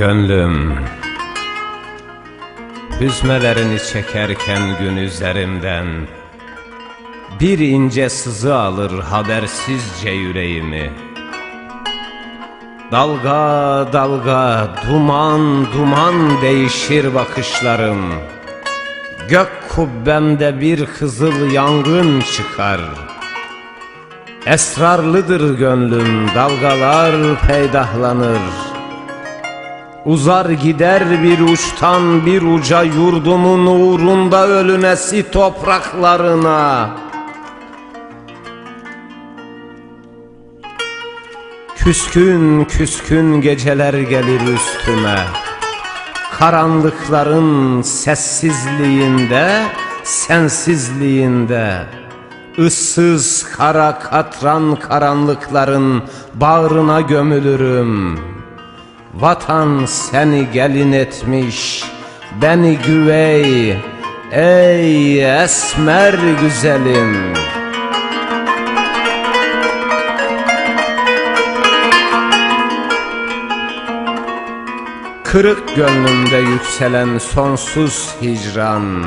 Gönlüm. Hüzmelerini çekerken gün üzerimden Bir ince sızı alır habersizce yüreğimi. Dalga dalga duman duman değişir bakışlarım. Gök kubbemde bir kızıl yangın çıkar. Esrarlıdır gönlüm dalgalar peydahlanır Uzar gider bir uçtan bir uca yurdumun uğrunda ölünesi topraklarına. Küskün küskün geceler gelir üstüme. Karanlıkların sessizliğinde, sensizliğinde. Issız kara katran karanlıkların bağrına gömülürüm Vatan seni gelin etmiş, beni güvey, ey esmer güzelim. Kırık gönlümde yükselen sonsuz hicran,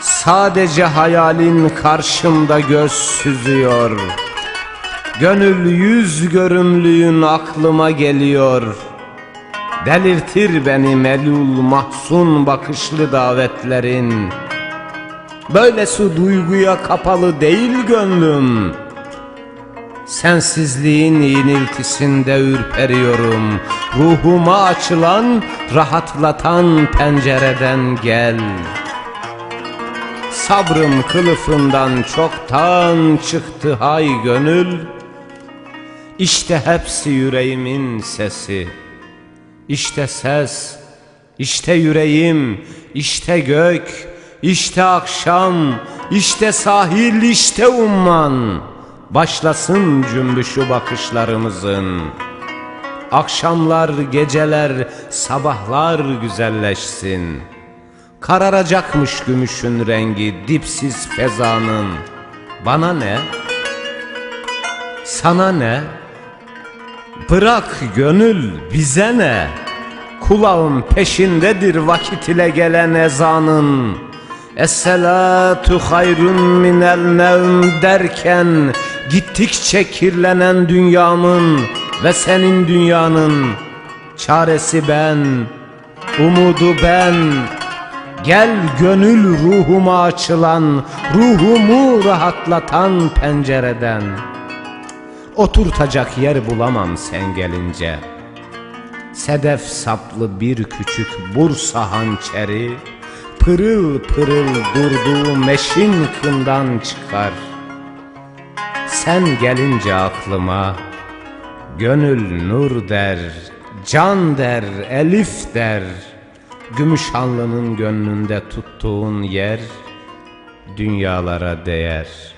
sadece hayalin karşımda göz süzüyor. Gönül yüz görümlüğün aklıma geliyor.'' Delirtir beni melul mahzun bakışlı davetlerin. Böylesi duyguya kapalı değil gönlüm. Sensizliğin iniltisinde ürperiyorum. Ruhuma açılan rahatlatan pencereden gel. Sabrım kılıfından çoktan çıktı hay gönül. İşte hepsi yüreğimin sesi işte ses, işte yüreğim, işte gök, işte akşam, işte sahil, işte umman. Başlasın cümbüşü bakışlarımızın. Akşamlar, geceler, sabahlar güzelleşsin. Kararacakmış gümüşün rengi dipsiz fezanın. Bana ne? Sana ne? Bırak gönül bize ne? Kulağım peşindedir vakit ile gelen ezanın. Esselatu hayrun minel nevm derken gittikçe kirlenen dünyamın ve senin dünyanın çaresi ben, umudu ben. Gel gönül ruhuma açılan, ruhumu rahatlatan pencereden.'' Oturtacak yer bulamam sen gelince. Sedef saplı bir küçük Bursa hançeri Pırıl pırıl durduğu meşin kından çıkar. Sen gelince aklıma Gönül nur der, can der, elif der. Gümüşhanlının gönlünde tuttuğun yer Dünyalara değer.''